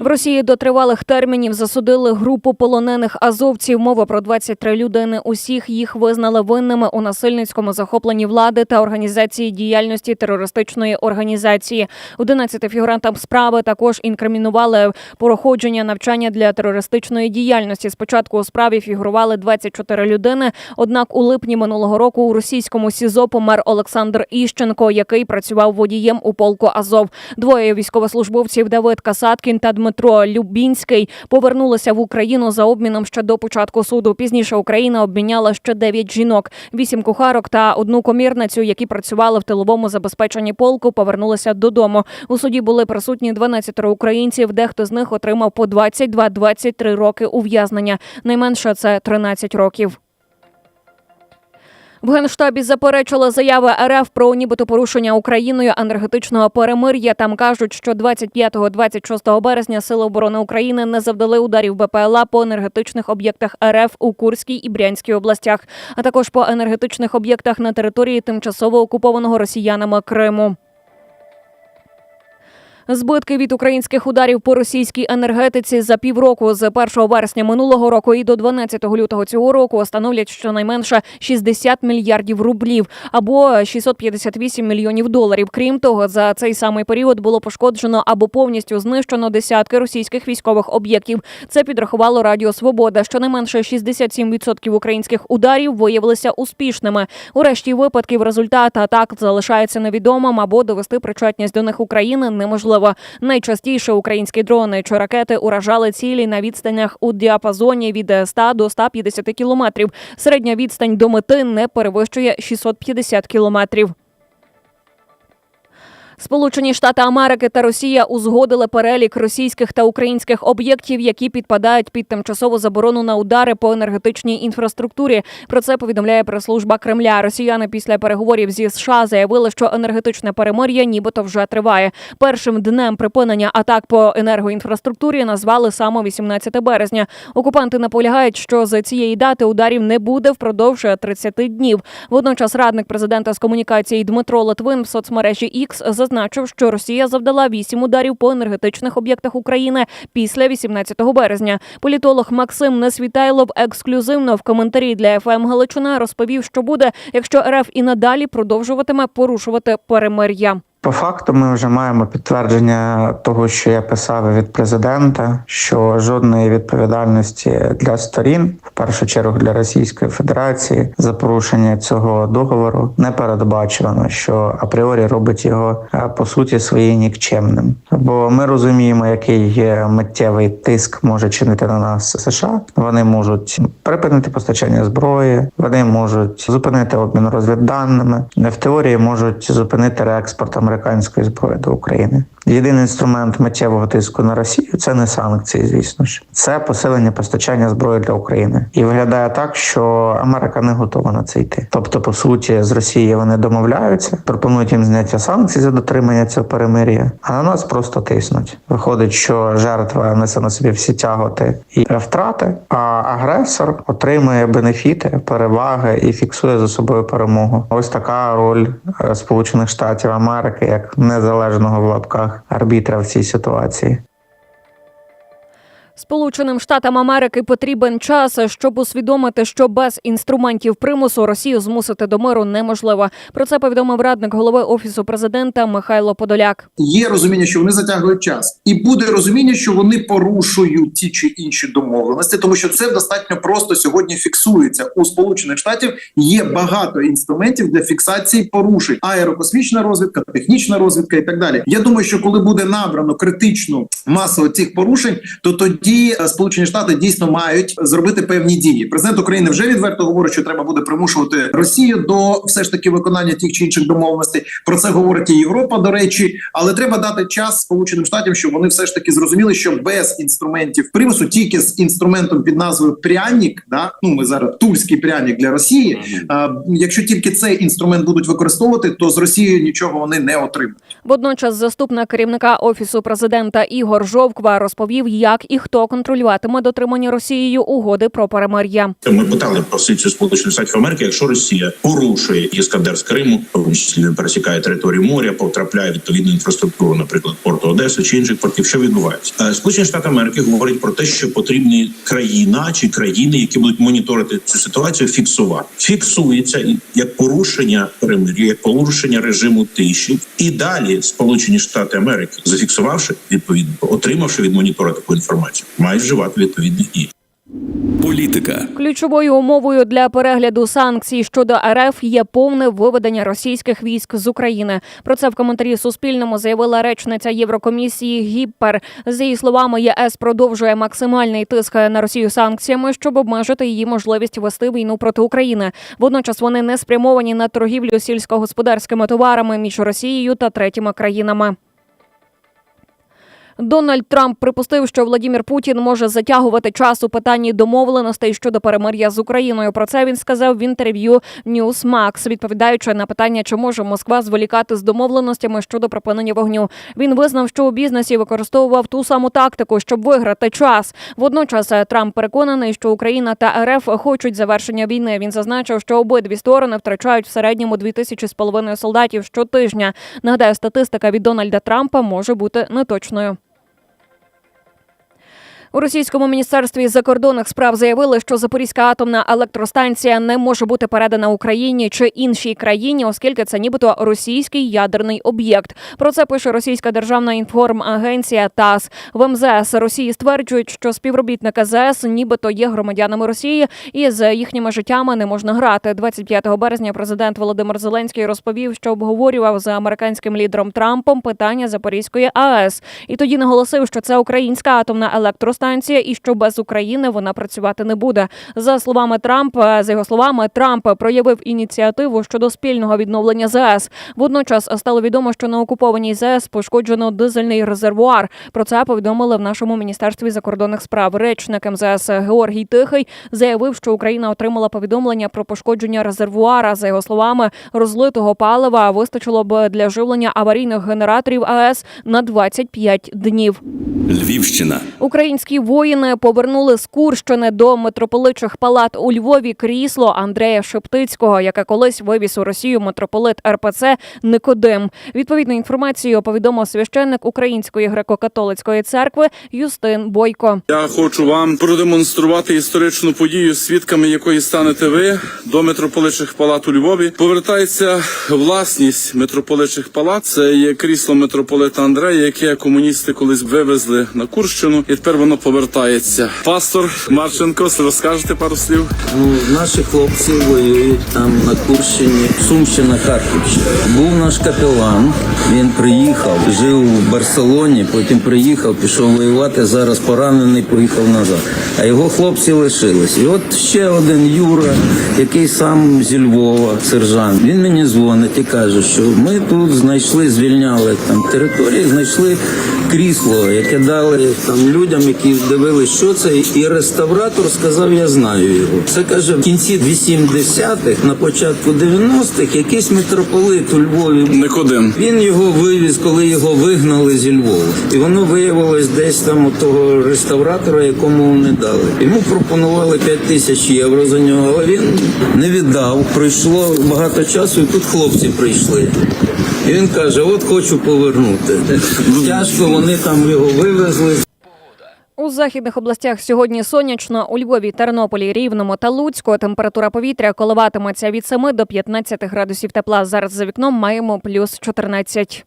В Росії до тривалих термінів засудили групу полонених азовців. Мова про 23 людини. Усіх їх визнали винними у насильницькому захопленні влади та організації діяльності терористичної організації. 11 фігурантам справи також інкримінували проходження навчання для терористичної діяльності. Спочатку у справі фігурували 24 людини. Однак у липні минулого року у російському СІЗО помер Олександр Іщенко, який працював водієм у полку Азов. Двоє військовослужбовців Давид Касаткін та Дмитро Любінський повернулися в Україну за обміном ще до початку суду. Пізніше Україна обміняла ще дев'ять жінок, вісім кухарок та одну комірницю, які працювали в тиловому забезпеченні полку, повернулися додому. У суді були присутні 12 українців. Дехто з них отримав по 22-23 роки ув'язнення. Найменше це 13 років. В генштабі заперечили заяви РФ про нібито порушення Україною енергетичного перемир'я. Там кажуть, що 25-26 березня Сили оборони України не завдали ударів БПЛА по енергетичних об'єктах РФ у Курській і Брянській областях, а також по енергетичних об'єктах на території тимчасово окупованого росіянами Криму. Збитки від українських ударів по російській енергетиці за півроку з 1 вересня минулого року і до 12 лютого цього року становлять щонайменше 60 мільярдів рублів або 658 мільйонів доларів. Крім того, за цей самий період було пошкоджено або повністю знищено десятки російських військових об'єктів. Це підрахувало Радіо Свобода. Щонайменше 67% українських ударів виявилися успішними. У решті випадків результат атак залишається невідомим або довести причетність до них України неможливо. Найчастіше українські дрони чи ракети уражали цілі на відстанях у діапазоні від 100 до 150 кілометрів. Середня відстань до мети не перевищує 650 кілометрів. Сполучені Штати Америки та Росія узгодили перелік російських та українських об'єктів, які підпадають під тимчасову заборону на удари по енергетичній інфраструктурі. Про це повідомляє прес-служба Кремля. Росіяни після переговорів зі США заявили, що енергетичне перемир'я нібито вже триває. Першим днем припинення атак по енергоінфраструктурі назвали саме 18 березня. Окупанти наполягають, що з цієї дати ударів не буде впродовж 30 днів. Водночас радник президента з комунікації Дмитро Литвин в соцмережі X зазначив, що Росія завдала вісім ударів по енергетичних об'єктах України після 18 березня. Політолог Максим Несвітайлов ексклюзивно в коментарі для ФМ Галичина розповів, що буде, якщо РФ і надалі продовжуватиме порушувати перемир'я. По факту, ми вже маємо підтвердження того, що я писав від президента, що жодної відповідальності для сторін, в першу чергу для Російської Федерації, за порушення цього договору не передбачено, що апріорі робить його е, по суті своєю нікчемним. Бо ми розуміємо, який миттєвий тиск може чинити на нас США. Вони можуть припинити постачання зброї, вони можуть зупинити обмін розвідданими, в теорії можуть зупинити реекспорт американської зброї до України. Єдиний інструмент миттєвого тиску на Росію це не санкції, звісно ж, це посилення постачання зброї для України. І виглядає так, що Америка не готова на це йти. Тобто, по суті, з Росією вони домовляються, пропонують їм зняття санкцій за дотримання цього перемир'я, а на нас просто тиснуть. Виходить, що жертва несе на собі всі тяготи і втрати, а агресор отримує бенефіти, переваги і фіксує за собою перемогу. Ось така роль е, Сполучених Штатів Америки як незалежного в лапках арбітра в цій ситуації. Сполученим Штатам Америки потрібен час, щоб усвідомити, що без інструментів примусу Росію змусити до миру неможливо. Про це повідомив радник голови офісу президента Михайло Подоляк. Є розуміння, що вони затягують час, і буде розуміння, що вони порушують ті чи інші домовленості, тому що це достатньо просто сьогодні фіксується у Сполучених Штатів. Є багато інструментів для фіксації порушень: аерокосмічна розвідка, технічна розвідка і так далі. Я думаю, що коли буде набрано критичну масу цих порушень, то тоді е, Сполучені Штати дійсно мають зробити певні дії. Президент України вже відверто говорить, що треба буде примушувати Росію до все ж таки виконання тих чи інших домовленостей. Про це говорить і Європа, до речі, але треба дати час Сполученим Штатам, щоб вони все ж таки зрозуміли, що без інструментів примусу, тільки з інструментом під назвою пряник, да ну ми зараз тульський пряник для Росії. А, якщо тільки цей інструмент будуть використовувати, то з Росією нічого вони не отримають. Водночас, заступник керівника офісу президента Ігор Жовква розповів, як і хто хто контролюватиме дотримання Росією угоди про перемир'я. Ми питали позицію Сполучених Штатів Америки, якщо Росія порушує іскандер з Криму, тому числі пересікає територію моря, потрапляє відповідну інфраструктуру, наприклад, порту Одеси чи інших портів. Що відбувається? Е, Сполучені Штати Америки говорять про те, що потрібні країна чи країни, які будуть моніторити цю ситуацію, фіксувати. Фіксується як порушення перемир'я, як порушення режиму тиші, і далі Сполучені Штати Америки, зафіксувавши відповідно, отримавши від монітора таку інформацію, мають вживати відповідних дій. Політика. Ключовою умовою для перегляду санкцій щодо РФ є повне виведення російських військ з України. Про це в коментарі Суспільному заявила речниця Єврокомісії Гіппер. За її словами, ЄС продовжує максимальний тиск на Росію санкціями, щоб обмежити її можливість вести війну проти України. Водночас вони не спрямовані на торгівлю сільськогосподарськими товарами між Росією та третіми країнами. Дональд Трамп припустив, що Владімір Путін може затягувати час у питанні домовленостей щодо перемир'я з Україною. Про це він сказав в інтерв'ю Newsmax, відповідаючи на питання, чи може Москва зволікати з домовленостями щодо припинення вогню. Він визнав, що у бізнесі використовував ту саму тактику, щоб виграти час. Водночас е, Трамп переконаний, що Україна та РФ хочуть завершення війни. Він зазначив, що обидві сторони втрачають в середньому дві тисячі з половиною солдатів щотижня. Нагадаю, статистика від Дональда Трампа може бути неточною. У російському міністерстві закордонних справ заявили, що Запорізька атомна електростанція не може бути передана Україні чи іншій країні, оскільки це нібито російський ядерний об'єкт. Про це пише російська державна інформагенція ТАСС. В МЗС Росії стверджують, що співробітники ЗС нібито є громадянами Росії, і з їхніми життями не можна грати. 25 березня президент Володимир Зеленський розповів, що обговорював з американським лідером Трампом питання Запорізької АЕС, і тоді наголосив, що це українська атомна електростанція і що без України вона працювати не буде. За словами Трампа, за його словами, Трамп проявив ініціативу щодо спільного відновлення ЗАЕС. Водночас стало відомо, що на окупованій ЗАЕС пошкоджено дизельний резервуар. Про це повідомили в нашому міністерстві закордонних справ. Речник МЗС Георгій Тихий заявив, що Україна отримала повідомлення про пошкодження резервуара. За його словами, розлитого палива вистачило б для живлення аварійних генераторів АЕС на 25 днів. Львівщина. Українські воїни повернули з Курщини до митрополичих палат у Львові крісло Андрея Шептицького, яке колись вивіз у Росію митрополит РПЦ Никодим. Відповідну інформацію повідомив священник Української греко-католицької церкви Юстин Бойко. Я хочу вам продемонструвати історичну подію, свідками якої станете ви до митрополичих палат у Львові. Повертається власність митрополичих палат. Це є крісло митрополита Андрея, яке комуністи колись вивезли на Курщину, і тепер воно повертається. Пастор Марченко, розкажете пару слів. Ну, наші хлопці воюють там на Курщині, Сумщина, Харківщина. Був наш капелан. Він приїхав, жив у Барселоні, потім приїхав, пішов воювати. Зараз поранений, поїхав назад. А його хлопці лишились. І от ще один Юра, який сам зі Львова, сержант. Він мені дзвонить і каже, що ми тут знайшли, звільняли там території, знайшли крісло, яке дали там людям, які дивилися, що це, і реставратор сказав, я знаю його. Це каже в кінці 80-х, на початку 90-х, якийсь митрополит у Львові. Никодим. Він його вивіз, коли його вигнали зі Львова. І воно виявилось десь там у того реставратора, якому не дали. Йому пропонували 5 тисяч євро за нього, але він не віддав. Пройшло багато часу, і тут хлопці прийшли. І він каже: от хочу повернути. Тяжко вони там його вивезли. У західних областях сьогодні сонячно. У Львові, Тернополі, Рівному та Луцьку температура повітря коливатиметься від 7 до 15 градусів тепла. Зараз за вікном маємо плюс 14.